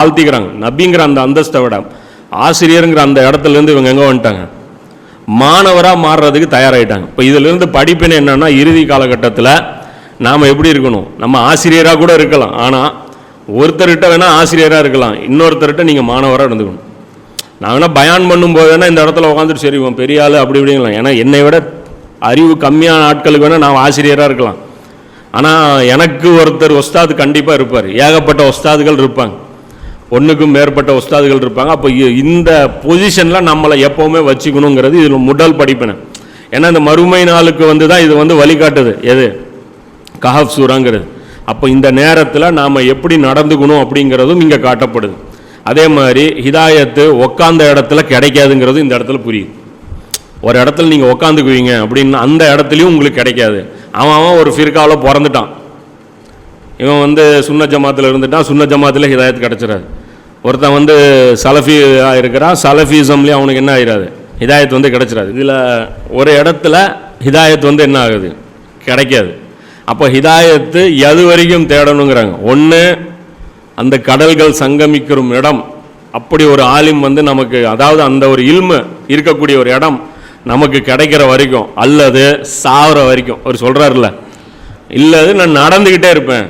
தாழ்த்திக்கிறாங்க நபிங்கிற அந்த அந்தஸ்தை விட ஆசிரியருங்கிற அந்த இடத்துல இருந்து இவங்க எங்கே வந்துட்டாங்க? மாணவராக மாறுறதுக்கு தயாராகிட்டாங்க இப்போ இதிலிருந்து படிப்பினை என்னென்னா இறுதி காலகட்டத்தில் நாம் எப்படி இருக்கணும்? நம்ம ஆசிரியராக கூட இருக்கலாம். ஆனால் ஒருத்தர்கிட்ட வேணால் ஆசிரியராக இருக்கலாம். இன்னொருத்தர்கிட்ட நீங்கள் மாணவராக இருந்துக்கணும். நான் வேணால் பயான் பண்ணும்போது வேணால் இந்த இடத்துல உட்காந்துட்டு சரி இவன் பெரிய ஆள் அப்படி இப்படிங்கலாம். ஏன்னா என்னை விட அறிவு கம்மியான ஆட்களுக்கு வேணால் நான் ஆசிரியராக இருக்கலாம். ஆனால் எனக்கு ஒருத்தர் ஒஸ்தாது கண்டிப்பாக இருப்பார். ஏகப்பட்ட ஒஸ்தாதுகள் இருப்பாங்க. ஒன்றுக்கும் மேற்பட்ட உஸ்தாதுகள் இருப்பாங்க. அப்போ இந்த பொசிஷனில் நம்மளை எப்போவுமே வச்சுக்கணுங்கிறது இதில் முதல் படிப்பினை. ஏன்னா இந்த மறுமை நாளுக்கு வந்து தான் இது வந்து வழிகாட்டுது. எது? கஹப் சூறாங்கிறது. அப்போ இந்த நேரத்தில் நாம் எப்படி நடந்துக்கணும் அப்படிங்கிறதும் இங்கே காட்டப்படுது. அதே மாதிரி ஹிதாயத்து உக்காந்த இடத்துல கிடைக்காதுங்கிறது இந்த இடத்துல புரியுது. ஒரு இடத்துல நீங்கள் உக்காந்துக்குவீங்க அப்படின்னு அந்த இடத்துலையும் உங்களுக்கு கிடைக்காது. அவன் அவன் ஒரு ஃபிர்காவில் பிறந்துட்டான். இவன் வந்து சுன்ன ஜமாத்தில் இருந்துட்டான் சுன்ன ஜமாத்தில் ஹிதாயத் கிடச்சிடாது ஒருத்தன் வந்து சலஃபி இருக்கிறான் சலஃபிசம்லேயும் அவனுக்கு என்ன ஆயிடாது ஹிதாயத் வந்து கிடச்சிடாது இதில் ஒரு இடத்துல ஹிதாயத் வந்து என்ன ஆகுது? கிடைக்காது. அப்போ ஹிதாயத்து எது வரைக்கும் தேடணுங்கிறாங்க. ஒன்று அந்த கடல்கள் சங்கமிக்கிற இடம். அப்படி ஒரு ஆலிம் வந்து நமக்கு அதாவது அந்த ஒரு இல்மு இருக்கக்கூடிய ஒரு இடம் நமக்கு கிடைக்கிற வரைக்கும் அல்லது சாகிற வரைக்கும். அவர் சொல்கிறாருல்ல இல்லது நான் நடந்துக்கிட்டே இருப்பேன்.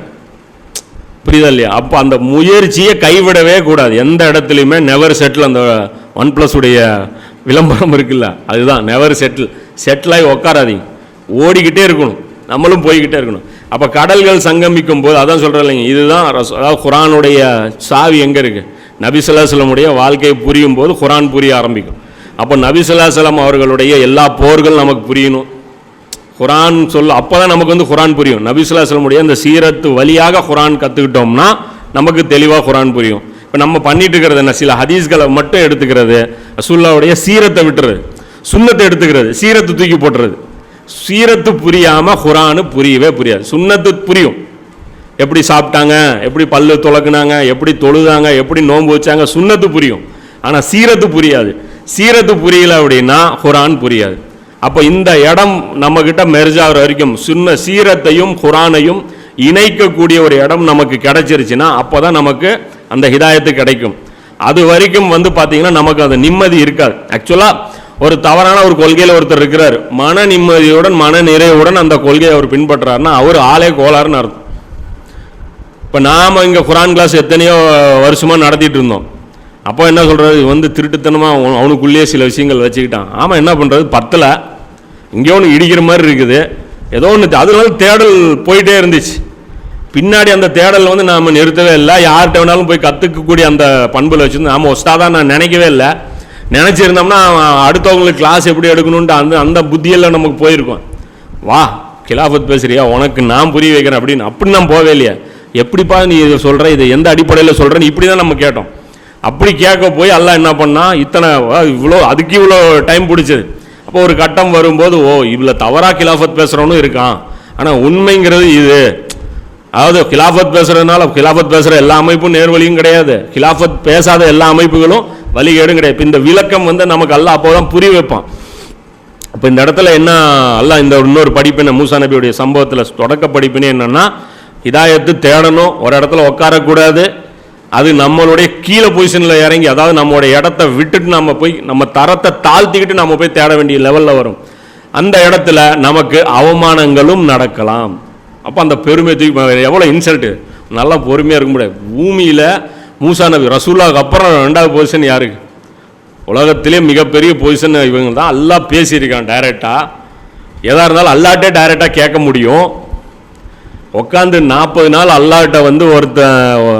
புரியுதா இல்லையா? அப்போ அந்த முயற்சியை கைவிடவே கூடாது. எந்த இடத்துலையுமே நெவர் செட்டில் அந்த ஒன் ப்ளஸ் உடைய விளம்பரம் இருக்குல்ல? அதுதான் நெவர் செட்டில் செட்டில் ஆகி உட்காராதீங்க ஓடிக்கிட்டே இருக்கணும். நம்மளும் போய்கிட்டே இருக்கணும். அப்போ கடல்கள் சங்கமிக்கும் போது அதான் சொல்கிறேன் இல்லைங்க இதுதான் அதாவது குரானுடைய சாவி எங்கே இருக்குது நபிசுல்லாசலமுடைய வாழ்க்கையை புரியும் போது குரான் புரிய ஆரம்பிக்கும். அப்போ நபிசுல்லாசலம் அவர்களுடைய எல்லா போர்கள் நமக்கு புரியணும். குரான் சொல்ல அப்போ தான் நமக்கு வந்து குரான் புரியும். நபிசுல்லாஸ்லமுடைய அந்த சீரத்து வழியாக குரான் கற்றுக்கிட்டோம்னா நமக்கு தெளிவாக குரான் புரியும். இப்போ நம்ம பண்ணிட்டு இருக்கிறது என்ன? சில ஹதீஸ்களை மட்டும் எடுத்துக்கிறது. ரசூல்லாவுடைய சீரத்தை விட்டுறது. சுண்ணத்தை எடுத்துக்கிறது. சீரத்தை தூக்கி போட்டுறது. சீரத்து புரியாமல் குரானு புரியவே புரியாது. சுண்ணத்து புரியும். எப்படி சாப்பிட்டாங்க? எப்படி பல்லு துலக்குனாங்க எப்படி தொழுதாங்க? எப்படி நோன்பு வச்சாங்க? சுண்ணத்து புரியும். ஆனால் சீரத்து புரியாது. சீரத்து புரியல அப்படின்னா குரான் புரியாது. அப்போ இந்த இடம் நம்மக்கிட்ட மெர்ஜ் ஆகிற வரைக்கும் சின்ன சீரத்தையும் குரானையும் இணைக்கக்கூடிய ஒரு இடம் நமக்கு கிடைச்சிருச்சுன்னா அப்போ தான் நமக்கு அந்த ஹிதாயத்து கிடைக்கும். அது வரைக்கும் வந்து பார்த்தீங்கன்னா நமக்கு அந்த நிம்மதி இருக்காது. ஆக்சுவலாக ஒரு தவறான ஒரு கொள்கையில் ஒருத்தர் இருக்கிறார். மன நிம்மதியுடன் மன நிறைவுடன் அந்த கொள்கையை அவர் பின்பற்றுறாருன்னா அவர் ஆளே கோளாறுன்னு அர்த்தம். இப்போ நாம் இங்கே குரான் கிளாஸ் எத்தனையோ வருஷமாக நடத்திட்டு இருந்தோம். அப்போ என்ன சொல்கிறது வந்து திருட்டுத்தனமாக அவனுக்குள்ளேயே சில விஷயங்கள் வச்சுக்கிட்டான். ஆமாம் என்ன பண்ணுறது பத்தில். இங்கே ஒன்று இடிக்கிற மாதிரி இருக்குது. ஏதோ ஒன்று அதனால தேடல் போயிட்டே இருந்துச்சு. பின்னாடி அந்த தேடல் வந்து நாம் நிறுத்தவே இல்லை. யார்கிட்ட வேணாலும் போய் கற்றுக்கக்கூடிய அந்த பண்புல வச்சுருந்து நாம் ஒஸ்தாதான் நான் நினைக்கவே இல்லை. நினச்சிருந்தோம்னா அடுத்தவங்களுக்கு கிளாஸ் எப்படி எடுக்கணுன்ட்டு அந்த அந்த புத்தியெல்லாம் நமக்கு போயிருக்கோம். வா கிலாஃபத் பேசுறியா? உனக்கு நான் புரிய வைக்கிறேன் அப்படின்னு. அப்படி நான் போவே இல்லையா. எப்படிப்பா நீ இதை சொல்கிற இதை எந்த அடிப்படையில் சொல்கிறேன்னு இப்படி தான் நம்ம கேட்டோம். அப்படி கேட்க போய் எல்லாம் என்ன பண்ணால் இத்தனை இவ்வளோ அதுக்கு இவ்வளோ டைம் பிடிச்சது. அப்போ ஒரு கட்டம் வரும்போது ஓ இவ்வளோ தவறாக கிலாஃபத் பேசுகிறவனும் இருக்கான். ஆனால் உண்மைங்கிறது இது. அதாவது கிலாஃபத் பேசுகிறதுனால கிலாஃபத் பேசுகிற எல்லா அமைப்பும் நேர்வழியும் கிடையாது. கிலாஃபத் பேசாத எல்லா அமைப்புகளும் வழிகேடும் கிடையாது. இப்போ இந்த விளக்கம் வந்து நமக்கு அல்லாஹ் அப்போ தான் புரிய வைப்பான். அப்போ இந்த இடத்துல என்ன அல்ல இந்த இன்னொரு படிப்பினை மூசா நபியுடைய சம்பவத்தில் தொடக்க படிப்பினை என்னென்னா இதாயத்து தேடணும். ஒரு இடத்துல உட்காரக்கூடாது. அது நம்மளுடைய கீழே பொசிஷனில் இறங்கி அதாவது நம்மளுடைய இடத்த விட்டுட்டு நம்ம போய் நம்ம தரத்தை தாழ்த்திக்கிட்டு நம்ம போய் தேட வேண்டிய லெவலில் வரும். அந்த இடத்துல நமக்கு அவமானங்களும் நடக்கலாம். அப்போ அந்த பெருமை தூக்கி எவ்வளோ இன்சல்ட்டு நல்லா பொறுமையாக இருக்க முடியாது. பூமியில் மூசா நபி ரசூல்லாவுக்கு அப்புறம் ரெண்டாவது பொசிஷன் யாருக்கு உலகத்திலே மிகப்பெரிய பொசிஷன் இவங்க தான் எல்லாம் பேசியிருக்கான் டைரெக்டாக எதாக இருந்தாலும் அல்லாட்டே டைரெக்டாக கேட்க முடியும். உட்காந்து நாற்பது நாள் அல்லாஹ்கிட்ட வந்து ஒருத்த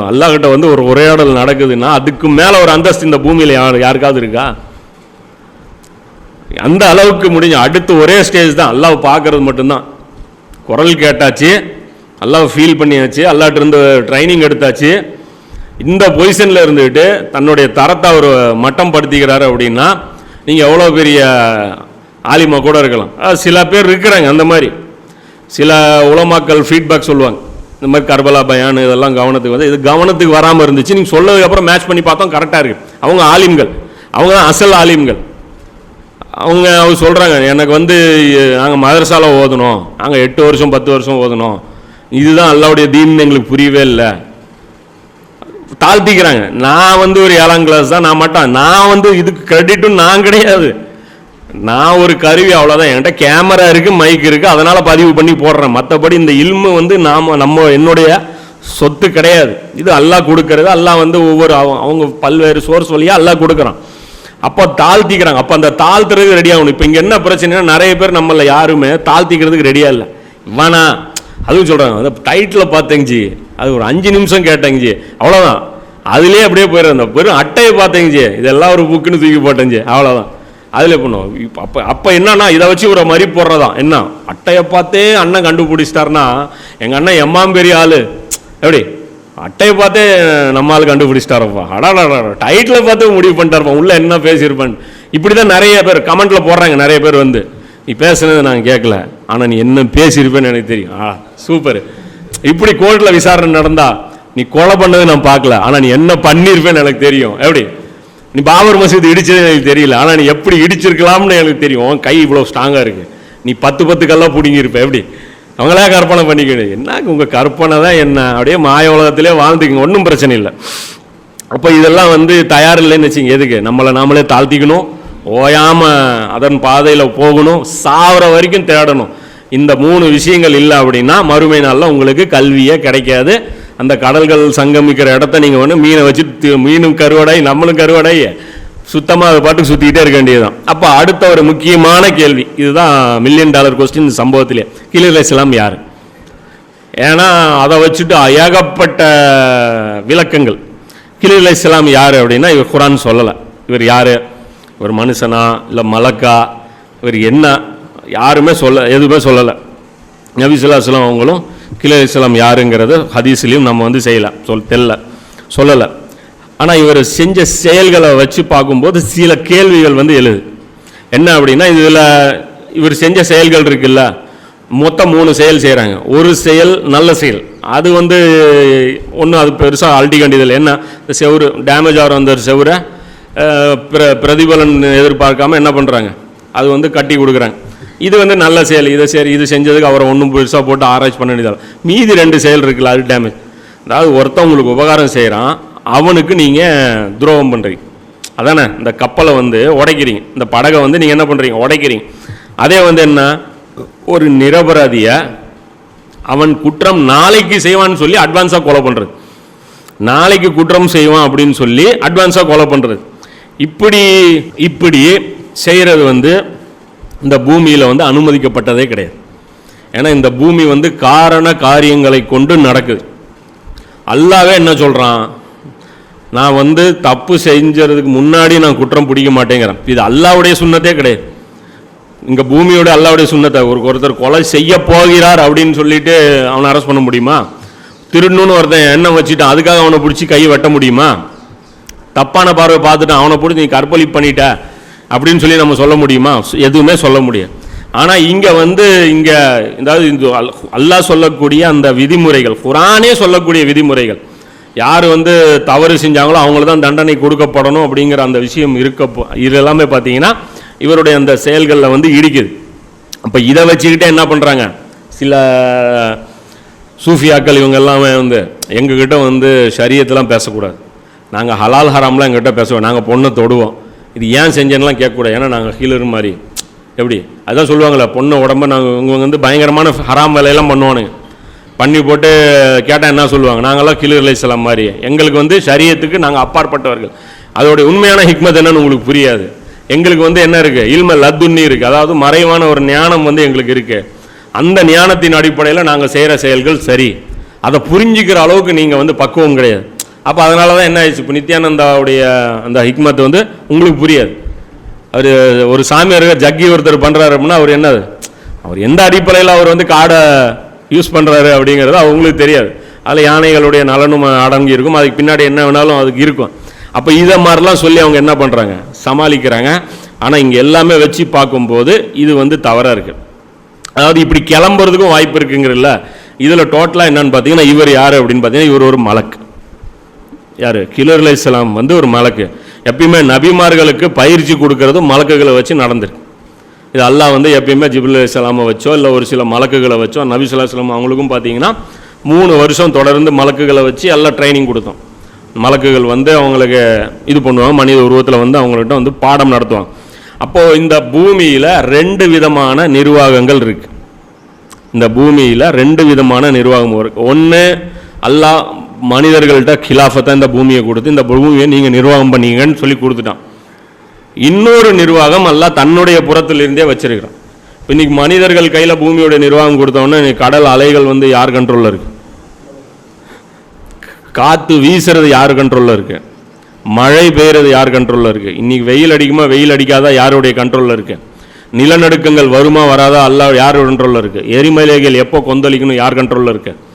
அல்லாஹ்கிட்ட வந்து ஒரு உரையாடல் நடக்குதுன்னா அதுக்கு மேலே ஒரு அந்தஸ்து இந்த பூமியில் யார் யாருக்காவது இருக்கா? அந்த அளவுக்கு முடிஞ்ச அடுத்து ஒரே ஸ்டேஜ் தான். அல்லாஹ் பார்க்கறது மட்டும்தான். குரல் கேட்டாச்சு அல்லாஹ் ஃபீல் பண்ணியாச்சு அல்லாட்டிருந்து ட்ரைனிங் எடுத்தாச்சு. இந்த பொசிஷனில் இருந்துக்கிட்டு தன்னுடைய தரத்தை அவர் மட்டம் படுத்திக்கிறாரு அப்படின்னா நீங்கள் எவ்வளோ பெரிய ஆலிமா கூட இருக்கலாம். சில பேர் இருக்கிறாங்க அந்த மாதிரி. சில உலமாக்கள் ஃபீட்பேக் சொல்லுவாங்க. இந்த மாதிரி கர்பலா பயான் இதெல்லாம் கவனத்துக்கு வந்து இது கவனத்துக்கு வராமல் இருந்துச்சு. நீங்கள் சொன்னதுக்கப்புறம் மேட்ச் பண்ணி பார்த்தோம் கரெக்டாக இருக்குது அவங்க ஆலிம்கள். அவங்க தான் அசல் ஆலிம்கள். அவங்க அவங்க சொல்கிறாங்க எனக்கு வந்து நாங்கள் மதரசால ஓதணும். நாங்கள் எட்டு வருஷம் பத்து வருஷம் ஓதணும். இதுதான் அல்லாவுடைய தீன் எங்களுக்கு புரியவே இல்லை. தாழ்த்திக்கிறாங்க. நான் வந்து ஒரு ஏழாம் கிளாஸ் தான் நான் மட்டும் நான் வந்து இதுக்கு கிரெடிட்டும் நான் கிடையாது. நான் ஒரு கருவி அவ்வளோதான் என்கிட்ட கேமரா இருக்குது மைக் இருக்குது அதனால் பதிவு பண்ணி போடுறேன். மற்றபடி இந்த இல்மு வந்து நாம் நம்ம என்னுடைய சொத்து கிடையாது. இது அல்லாஹ் கொடுக்கறது. அல்லாஹ் வந்து ஒவ்வொரு அவங்க அவங்க பல்வேறு சோர்ஸ் வழியாக அல்லாஹ் கொடுக்குறான். அப்போ தாழ்த்திக்கிறாங்க. அப்போ அந்த தாழ்த்துறதுக்கு ரெடி ஆகணும். இப்போ இங்கே என்ன பிரச்சனைனா நிறைய பேர் நம்மள யாருமே தாழ்த்திக்கிறதுக்கு ரெடியாக இல்லை. வேணா அதுவும் சொல்கிறாங்க அந்த டைட்டில் பார்த்தேங்கஜி அது ஒரு அஞ்சு நிமிஷம் கேட்டேங்கஜி அவ்வளோதான் அதுலேயே அப்படியே போயிடுறேன். அந்த பெரும் அட்டையை பார்த்தேங்கஜி இதெல்லாம் ஒரு புக்குன்னு தூக்கி போட்டேங்கஜி அவ்வளோதான் அதில் பண்ணுவோம் இப்போ அப்போ அப்போ என்னன்னா இதை வச்சு ஒரு மறி போடுறதான் என்ன? அட்டையை பார்த்தே அண்ணன் கண்டுபிடிச்சிட்டாருன்னா எங்கள் அண்ணன் எம்மாம் பெரிய ஆள். எப்படி? அட்டையை பார்த்தே நம்ம ஆள் கண்டுபிடிச்சிட்டாரப்பா அடாடா டைட்டில் பார்த்து முடிவு பண்ணிட்டாருப்பா உள்ளே என்ன பேசியிருப்பான் இப்படி தான் நிறைய பேர் கமெண்ட்டில் போடுறாங்க நிறைய பேர் வந்து. நீ பேசுனது நான் கேட்கல. ஆனால் நீ என்ன பேசியிருப்பேன்னு எனக்கு தெரியும். ஆ சூப்பர் இப்படி கோர்ட்டில் விசாரணை நடந்தா நீ கொலை பண்ணது நான் பார்க்கல. ஆனால் நீ என்ன பண்ணியிருப்பேன்னு எனக்கு தெரியும். எப்படி? நீ பாபர் மசூதி இடிச்சது எனக்கு தெரியல. ஆனால் நீ எப்படி இடிச்சிருக்கலாம்னு எனக்கு தெரியும். உன் கை இவ்வளோ ஸ்ட்ராங்காக இருக்கு. நீ பத்து பத்து கல்லாக பிடுங்கியிருப்ப எப்படி? அவங்களே கற்பனை பண்ணிக்கணும். என்ன உங்கள் கற்பனை தான் என்ன? அப்படியே மாய உலகத்திலே வாழ்ந்துக்குங்க. ஒன்றும் பிரச்சனை இல்லை. அப்போ இதெல்லாம் வந்து தயார் இல்லைன்னு வச்சுங்க எதுக்கு? நம்மளை நாமளே தாழ்த்திக்கணும். ஓயாமல் அதன் பாதையில் போகணும். சாவர வரைக்கும் தேடணும். இந்த மூணு விஷயங்கள் இல்லை அப்படின்னா மறுமை நாளில் உங்களுக்கு கல்வியே கிடைக்காது. அந்த கடல்கள் சங்கமிக்கிற இடத்த நீங்கள் வந்து மீனை வச்சு மீனும் கருவடை நம்மளும் கருவடை. சுத்தமாக அதை பாட்டுக்கு சுற்றிக்கிட்டே இருக்க வேண்டியதுதான். அப்போ அடுத்த ஒரு முக்கியமான கேள்வி. இதுதான் மில்லியன் டாலர் கொஸ்டின் சம்பவத்திலே. கிளிர் இஸ்லாம் யார்? ஏன்னா அதை வச்சுட்டு ஏகப்பட்ட விளக்கங்கள். கிலிர் இஸ்லாம் யார் அப்படின்னா இவர் குரான் சொல்லலை. இவர் யார்? ஒரு மனுஷனா? இல்லை மலக்கா? இவர் என்ன? யாருமே சொல்ல எதுவுமே சொல்லலை. நபிசுல்லா ஸல்லல்லாஹு அவங்களும் கிலோ இஸ்லாம் யாருங்கிறது ஹதீஸ்லையும் நம்ம வந்து செய்யலாம். சொல் தெரில சொல்லலை. ஆனால் இவர் செஞ்ச செயல்களை வச்சு பார்க்கும்போது சில கேள்விகள் வந்து எழுது. என்ன அப்படின்னா இதில் இவர் செஞ்ச செயல்கள் இருக்குல்ல மொத்தம் மூணு செயல் செய்கிறாங்க ஒரு செயல் நல்ல செயல். அது வந்து ஒன்றும் அது பெருசாக அழட்டி வேண்டியதில்லை என்ன? இந்த செவுரு டேமேஜ் ஆகிற அந்த செவுரை பிர பிரதிபலன் எதிர்பார்க்காம என்ன பண்ணுறாங்க அது வந்து கட்டி கொடுக்குறாங்க. இது வந்து நல்ல செயல் இதை சரி இது செஞ்சதுக்கு அவரை ஒன்றும் பெருசாக போட்டு ஆராய்ச்சி பண்ண வேண்டியதால் மீதி ரெண்டு செயல் இருக்குல்ல அது டேமேஜ் அதாவது ஒருத்தன் உங்களுக்கு உபகாரம் செய்கிறான் அவனுக்கு நீங்கள் துரோகம் பண்ணுறீங்க அதானே? இந்த கப்பலை வந்து உடைக்கிறீங்க. இந்த படகை வந்து நீங்கள் என்ன பண்ணுறீங்க உடைக்கிறீங்க. அதே வந்து என்ன? ஒரு நிரபராதியை அவன் குற்றம் நாளைக்கு செய்வான்னு சொல்லி அட்வான்ஸாக கொலை பண்ணுறது நாளைக்கு குற்றம் செய்வான் அப்படின்னு சொல்லி அட்வான்ஸாக கொலை பண்ணுறது இப்படி இப்படி செய்கிறது வந்து இந்த பூமியில் வந்து அனுமதிக்கப்பட்டதே கிடையாது. ஏன்னா இந்த பூமி வந்து காரண காரியங்களை கொண்டு நடக்குது. அல்லாவே என்ன சொல்கிறான் நான் வந்து தப்பு செஞ்சதுக்கு முன்னாடி நான் குற்றம் பிடிக்க மாட்டேங்கிறேன். இது அல்லாவுடைய சுண்ணத்தே கிடையாது. இங்கே பூமியோட அல்லாவுடைய சுண்ணத்தை ஒரு ஒருத்தர் கொலை செய்ய போகிறார் அப்படின்னு சொல்லிட்டு அவனை அரெஸ்ட் பண்ண முடியுமா? திருடணுன்னு ஒருத்தன் எண்ணம் வச்சுட்டான் அதுக்காக அவனை பிடிச்சி கை வெட்ட முடியுமா? தப்பான பார்வை பார்த்துட்டு அவனை பிடிச்சி நீ கற்பழிப்பு பண்ணிட்ட. அப்படின்னு சொல்லி நம்ம சொல்ல முடியுமா? எதுவுமே சொல்ல முடியாது. ஆனால் இங்கே வந்து இங்கே அதாவது இந்த அல்- அல்லாஹ் சொல்லக்கூடிய அந்த விதிமுறைகள் குரானே சொல்லக்கூடிய விதிமுறைகள் யார் வந்து தவறு செஞ்சாங்களோ அவங்கள தான் தண்டனை கொடுக்கப்படணும் அப்படிங்கிற அந்த விஷயம் இருக்க இது எல்லாமே பார்த்தீங்கன்னா இவருடைய அந்த செயல்களில் வந்து இடிக்குது. அப்போ இதை வச்சுக்கிட்டே என்ன பண்ணுறாங்க சில சூஃபியாக்கள் இவங்க எல்லாமே வந்து எங்ககிட்ட வந்து ஷரியத்தெல்லாம் பேசக்கூடாது. நாங்கள் ஹலால் ஹராம்லாம் எங்ககிட்ட பேசுவோம் நாங்கள் பொண்ணை தொடுவோம். இது ஏன் செஞ்சேன்லாம் கேட்கக்கூடாது. ஏன்னா நாங்கள் ஹீலர் மாதிரி. எப்படி? அதான் சொல்லுவாங்களே பொண்ணு உடம்ப நாங்கள் இவங்க வந்து பயங்கரமான ஹராம் வேலையெல்லாம் பண்ணுவானுங்க. பண்ணி போட்டு கேட்டால் என்ன சொல்லுவாங்க? நாங்களாம் கிளிர் இஸ்லாம் மாதிரி. எங்களுக்கு வந்து சரியத்துக்கு நாங்கள் அப்பாற்பட்டவர்கள். அதோடைய உண்மையான ஹிக்மத் என்னன்னு உங்களுக்கு புரியாது. எங்களுக்கு வந்து என்ன இருக்குது இல்ம லத்துன்னி இருக்குது அதாவது மறைவான ஒரு ஞானம் வந்து எங்களுக்கு இருக்குது அந்த ஞானத்தின் அடிப்படையில் நாங்கள் செய்கிற செயல்கள் சரி. அதை புரிஞ்சுக்கிற அளவுக்கு நீங்கள் வந்து பக்குவம் கிடையாது. அப்போ அதனால தான் என்ன ஆயிடுச்சு? இப்போ நித்யானந்தாவுடைய அந்த ஹிக்மத் வந்து உங்களுக்கு புரியாது. அவர் ஒரு சாமியார் ஜக்கி ஒருத்தர் பண்ணுறாரு அப்படின்னா அவர் என்னது? அவர் எந்த அடிப்படையில் அவர் வந்து காடை யூஸ் பண்ணுறாரு அப்படிங்கிறது அவங்களுக்கு தெரியாது. அதில் யானைகளுடைய நலனும் அடங்கி இருக்கும். அதுக்கு பின்னாடி என்ன வேணாலும் அதுக்கு இருக்கும். அப்போ இதை மாதிரிலாம் சொல்லி அவங்க என்ன பண்ணுறாங்க சமாளிக்கிறாங்க. ஆனால் இங்கே எல்லாமே வச்சு பார்க்கும்போது இது வந்து தவறாக இருக்குது அதாவது இப்படி கிளம்புறதுக்கும் வாய்ப்பு இருக்குங்கிறல்ல. இதில் டோட்டலாக என்னென்னு பார்த்தீங்கன்னா இவர் யார் அப்படின்னு பார்த்தீங்கன்னா இவர் ஒரு மலக்கு யார்? கிலர் இஸ்லாம் வந்து ஒரு மலக்கு. எப்பயுமே நபிமார்களுக்கு பயிற்சி கொடுக்கறதும் மலக்குகளை வச்சு நடந்திருக்கு இது அல்லாஹ் வந்து எப்பயுமே ஜிபுல் இஸ்லாமை வச்சோ இல்லை ஒரு சில மலக்குகளை வச்சோ நபி ஸல்லல்லாஹு அவங்களுக்கும் பார்த்தீங்கன்னா மூணு வருஷம் தொடர்ந்து மலக்குகளை வச்சு எல்லாம் ட்ரைனிங் கொடுத்தோம். மலக்குகள் வந்து அவங்களுக்கு இது பண்ணுவாங்க மனித உருவத்தில் வந்து அவங்கள்ட்ட வந்து பாடம் நடத்துவாங்க. அப்போது இந்த பூமியில் ரெண்டு விதமான நிர்வாகங்கள் இருக்குது இந்த பூமியில் ரெண்டு விதமான நிர்வாகம் இருக்குது ஒன்று அல்லாஹ் மனிதர்கள்ட்ட கிலாஃபத்தை இந்த பூமியை கொடுத்து இந்த பூமியை நீங்கள் நிர்வாகம் பண்ணீங்கன்னு சொல்லி கொடுத்துட்டான். இன்னொரு நிர்வாகம் எல்லாம் தன்னுடைய புறத்திலிருந்தே வச்சிருக்கிறான். இப்போ இன்னைக்கு மனிதர்கள் கையில் பூமியோட நிர்வாகம் கொடுத்தோன்னே இன்னைக்கு கடல் அலைகள் வந்து யார் கண்ட்ரோலில் இருக்கு? காற்று வீசுறது யார் கண்ட்ரோலில் இருக்கு? மழை பெய்கிறது யார் கண்ட்ரோலில் இருக்கு? இன்னைக்கு வெயில் அடிக்குமா? வெயில் அடிக்காதா? யாருடைய கண்ட்ரோலில் இருக்கு? நிலநடுக்கங்கள் வருமா வராதா? அல்லாஹ் யார் கண்ட்ரோலில் இருக்கு? எரிமலைகள் எப்போ கொந்தளிக்கணும்? யார் கண்ட்ரோலில் இருக்குது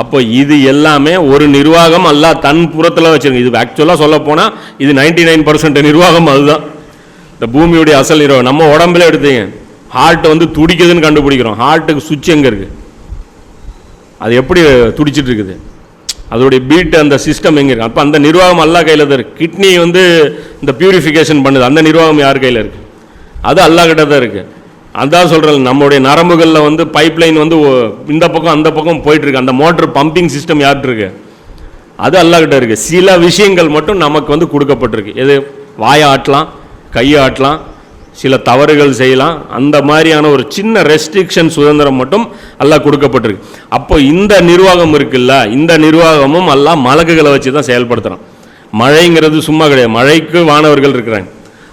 அப்போ இது எல்லாமே ஒரு நிர்வாகம் அல்லாஹ் தன் புறத்தில் வச்சுருங்க இது ஆக்சுவலாக சொல்ல போனால் இது நைன்டி நைன் நிர்வாகம் அதுதான். இந்த பூமியுடைய அசல் நிர்வாகம் நம்ம உடம்புல எடுத்தீங்க. ஹார்ட்டை வந்து துடிக்குதுன்னு கண்டுபிடிக்கிறோம். ஹார்ட்டுக்கு சுவிட்ச் எங்கே இருக்குது அது எப்படி துடிச்சிட்டு இருக்குது? அதோடைய பீட் அந்த சிஸ்டம் எங்கே இருக்கு? அப்போ அந்த நிர்வாகம் அல்லா கையில் தான் இருக்குது கிட்னி வந்து இந்த பியூரிஃபிகேஷன் பண்ணுது. அந்த நிர்வாகம் யார் கையில் இருக்குது அது அல்லா கிட்ட தான் இருக்குது அதான் சொல்கிறேன் நம்மளுடைய நரம்புகளில் வந்து பைப் லைன் வந்து இந்த பக்கம் அந்த பக்கம் போயிட்டுருக்கு. அந்த மோட்டர் பம்பிங் சிஸ்டம் யார்கிட்ட இருக்கு அது அல்லாக்கிட்ட இருக்குது சில விஷயங்கள் மட்டும் நமக்கு வந்து கொடுக்கப்பட்டிருக்கு. எது? வாயை ஆட்டலாம் கையை ஆட்டலாம் சில தவறுகள் செய்யலாம். அந்த மாதிரியான ஒரு சின்ன ரெஸ்ட்ரிக்ஷன் சுதந்திரம் மட்டும் எல்லாம் கொடுக்கப்பட்டிருக்கு. அப்போ இந்த நிர்வாகம் இருக்குல்ல இந்த நிர்வாகமும் எல்லாம் மலக்குகளை வச்சு தான் செயல்படுத்துகிறான் மழைங்கிறது சும்மா கிடையாது. மழைக்கு வானவர்கள் இருக்கிறாங்க.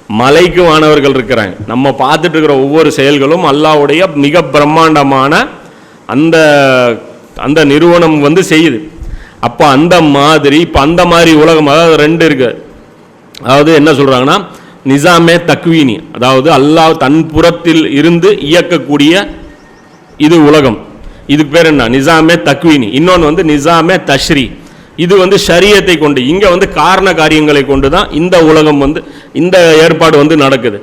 மலைக்கு மாணவர்கள் இருக்கிறாங்க. நம்ம பார்த்துட்டு இருக்கிற ஒவ்வொரு செயல்களும் அல்லாவுடைய மிக பிரம்மாண்டமான அந்த அந்த நிறுவனம் வந்து செய்யுது. அப்போ அந்த மாதிரி இப்போ அந்த மாதிரி உலகம் அதாவது ரெண்டு இருக்கு. அதாவது என்ன சொல்கிறாங்கன்னா நிசாமே தக்வீனி. அதாவது அல்லாஹ் தன் புறத்தில் இருந்து இயக்கக்கூடிய இது உலகம். இதுக்கு பேர் என்ன? நிசாமே தக்வீனி. இன்னொன்று வந்து நிசாமே தஷ்ரீ. இது வந்து சரியத்தை கொண்டு இங்கே வந்து காரண காரியங்களை கொண்டு தான் இந்த உலகம் வந்து இந்த ஏற்பாடு வந்து நடக்குது.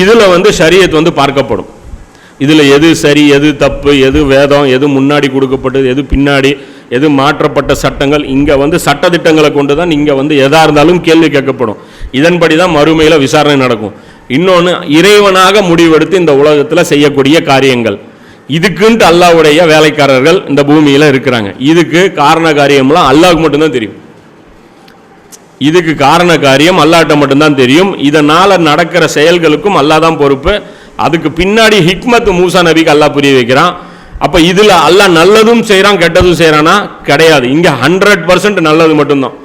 இதில் வந்து ஷரியத் வந்து பார்க்கப்படும். இதில் எது சரி எது தப்பு எது வேதம் எது முன்னாடி கொடுக்கப்பட்டது எது பின்னாடி எது மாற்றப்பட்ட சட்டங்கள் இங்கே வந்து சட்டத்திட்டங்களை கொண்டு தான் இங்கே வந்து எதாக இருந்தாலும் கேள்வி கேட்கப்படும். இதன்படி தான் மறுமையில் விசாரணை நடக்கும். இன்னொன்று இறைவனாக முடிவெடுத்து இந்த உலகத்தில் செய்யக்கூடிய காரியங்கள். இதுக்குன்ட்டு அல்லாஹ்வுடைய வேலைக்காரர்கள் இந்த பூமியில் இருக்கிறாங்க. இதுக்கு காரண காரியம்லாம் அல்லாவுக்கு மட்டும்தான் தெரியும். இதுக்கு காரண காரியம் அல்லாட்ட மட்டும்தான் தெரியும். இதனால் நடக்கிற செயல்களுக்கும் அல்லாஹ் தான் பொறுப்பு. அதுக்கு பின்னாடி ஹிக்மத் மூசா நபிக்கு அல்லாஹ் புரிய வைக்கிறான். அப்போ இதில் அல்லாஹ் நல்லதும் செய்கிறான் கெட்டதும் செய்கிறானா கிடையாது. இங்கே ஹண்ட்ரட் பர்சன்ட் நல்லது மட்டும்தான்.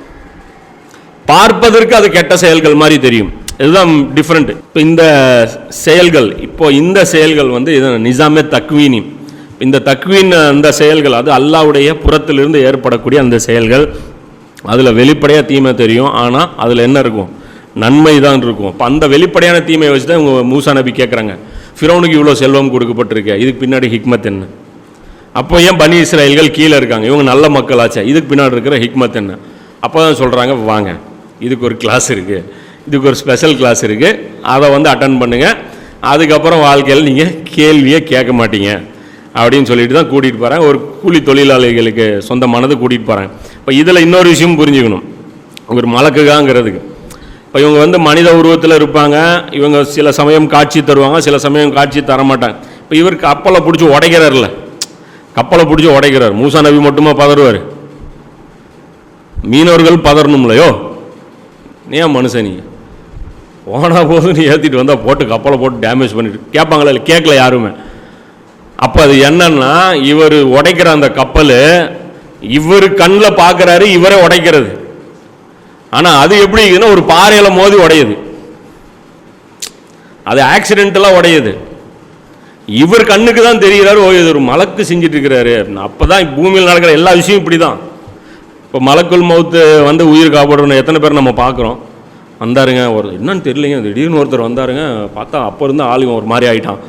பார்ப்பதற்கு அது கெட்ட செயல்கள் மாதிரி தெரியும். இதுதான் டிஃப்ரெண்ட் இப்போ இந்த செயல்கள் இப்போ இந்த செயல்கள் வந்து இது நிசாமே தக்வீனி. இந்த தக்வீன் அந்த செயல்கள் அது அல்லாவுடைய புறத்திலிருந்து ஏற்படக்கூடிய அந்த செயல்கள். அதில் வெளிப்படையாக தீமை தெரியும். ஆனால் அதில் என்ன இருக்கும்? நன்மை தான் இருக்கும். இப்போ அந்த வெளிப்படையான தீமையை வச்சு தான் இவங்க மூசா நபி கேட்குறாங்க ஃபிரௌனுக்கு இவ்வளோ செல்வம் கொடுக்கப்பட்டிருக்கு. இதுக்கு பின்னாடி ஹிக்மத் என்ன? அப்போ ஏன் பனி இஸ்ராயல்கள் கீழே இருக்காங்க? இவங்க நல்ல மக்களாச்சே. இதுக்கு பின்னாடி இருக்கிற ஹிக்மத் என்ன? அப்போ தான் சொல்கிறாங்க வாங்க. இதுக்கு ஒரு கிளாஸ் இருக்குது இதுக்கு ஒரு ஸ்பெஷல் கிளாஸ் இருக்குது அதை வந்து அட்டன் பண்ணுங்கள் அதுக்கப்புறம் வாழ்க்கையில் நீங்கள் கேள்வியே கேட்க மாட்டீங்க. அப்படின்னு சொல்லிட்டு தான் கூட்டிகிட்டு போகிறேன் ஒரு கூலி தொழிலாளிகளுக்கு சொந்தமானது கூட்டிகிட்டு போகிறேன் இப்போ இதில் இன்னொரு விஷயம் புரிஞ்சுக்கணும். ஒரு மலக்குகாங்கிறதுக்கு. இப்போ இவங்க வந்து மனித உருவத்தில் இருப்பாங்க. இவங்க சில சமயம் காட்சி தருவாங்க சில சமயம் காட்சி தர மாட்டாங்க இப்போ இவர் கப்பலை பிடிச்சி உடைக்கிறார்ல. கப்பலை பிடிச்சி உடைக்கிறார். மூசா நபி மட்டுமா பதறுவார்? மீனவர்கள் பதறணும்லையோ? ஏன் மனுஷன் நீங்கள் ஓனா போது நீ ஏற்றிட்டு வந்தால் போட்டு கப்பலை போட்டு டேமேஜ் பண்ணிட்டு. கேட்பாங்களா இல்லை? கேட்கல யாருமே. அப்போ அது என்னன்னா இவர் உடைக்கிற அந்த கப்பல் இவர் கண்ணில் பார்க்குறாரு இவரே உடைக்கிறது. ஆனால் அது எப்படி இருக்குன்னா ஒரு பாறையில் மோதி உடையுது. அது ஆக்சிடென்ட்டெல்லாம் உடையுது. இவர் கண்ணுக்கு தான் தெரிகிறாரு ஓ இது ஒரு மலக்கு செஞ்சுட்டு இருக்கிறாரு. அப்போ தான் பூமியில் நடக்கிற எல்லா விஷயமும் இப்படி தான் இப்போ மலக்குள் மவுத்து வந்து உயிர் காப்பாடணும் எத்தனை பேர் நம்ம பார்க்குறோம் வந்தாருங்க. ஒரு என்னன்னு தெரியலைங்க. திடீர்னு ஒருத்தர் வந்தாருங்க. பார்த்தா அப்போ இருந்து ஆளுங்க ஒரு மாதிரி ஆகிட்டான்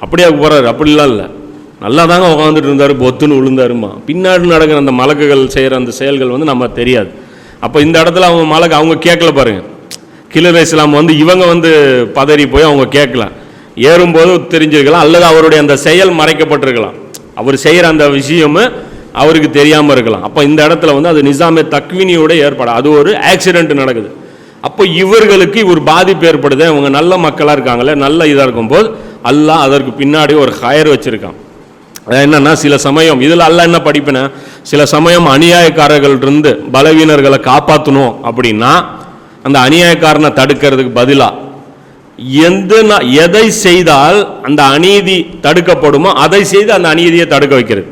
அப்படியே போகிறாரு அப்படிலாம் இல்லை. நல்லா தாங்க உட்காந்துட்டு இருந்தார். பொத்துன்னு விழுந்தாருமா பின்னாடி நடக்கிற அந்த மலக்குகள் செய்கிற அந்த செயல்கள் வந்து நம்ம தெரியாது. அப்போ இந்த இடத்துல அவங்க மலக்கு அவங்க கேட்கல பாருங்கள் கிலர் இஸ்லாம் வந்து இவங்க வந்து பதறி போய் அவங்க கேட்கல. ஏறும்போது தெரிஞ்சிருக்கலாம். அல்லது அவருடைய அந்த செயல் மறைக்கப்பட்டிருக்கலாம். அவர் செய்கிற அந்த விஷயமும் அவருக்கு தெரியாமல் இருக்கலாம். அப்போ இந்த இடத்துல வந்து அது நிசாமே தக்வினியோட ஏற்பாடு. அது ஒரு ஆக்சிடென்ட் நடக்குது. அப்போ இவர்களுக்கு ஒரு பாதிப்பு ஏற்படுது. இவங்க நல்ல மக்களாக இருக்காங்களே நல்ல இதாக இருக்கும்போது அல்லாஹ் அதற்கு பின்னாடி ஒரு ஹயர் வச்சுருக்கான். அது என்னன்னா சில சமயம் இதில் அல்ல என்ன படிப்பின சில சமயம் அநியாயக்காரர்கள் இருந்து பலவீனர்களை காப்பாற்றணும் அப்படின்னா அந்த அநியாயக்காரனை தடுக்கிறதுக்கு பதிலாக எந்த எதை செய்தால் அந்த அநீதி தடுக்கப்படுமோ அதை செய்து அந்த அநீதியை தடுக்க வைக்கிறது.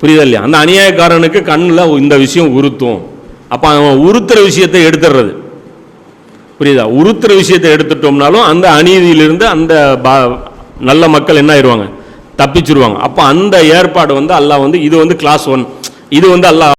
புரியுதா இல்லையா? அந்த அநியாயக்காரனுக்கு கண்ணில் இந்த விஷயம் உறுத்தும். அப்போ அவன் உறுத்துற விஷயத்தை எடுத்துடுறது புரியுதா? உறுத்துற விஷயத்தை எடுத்துட்டோம்னாலும் அந்த அநீதியிலிருந்து அந்த பா- நல்ல மக்கள் என்ன ஆயிடுவாங்க? தப்பிச்சிருவாங்க. அப்போ அந்த ஏற்பாடு வந்து அல்லாஹ் வந்து இது வந்து கிளாஸ் ஒன் இது வந்து அல்லாஹ்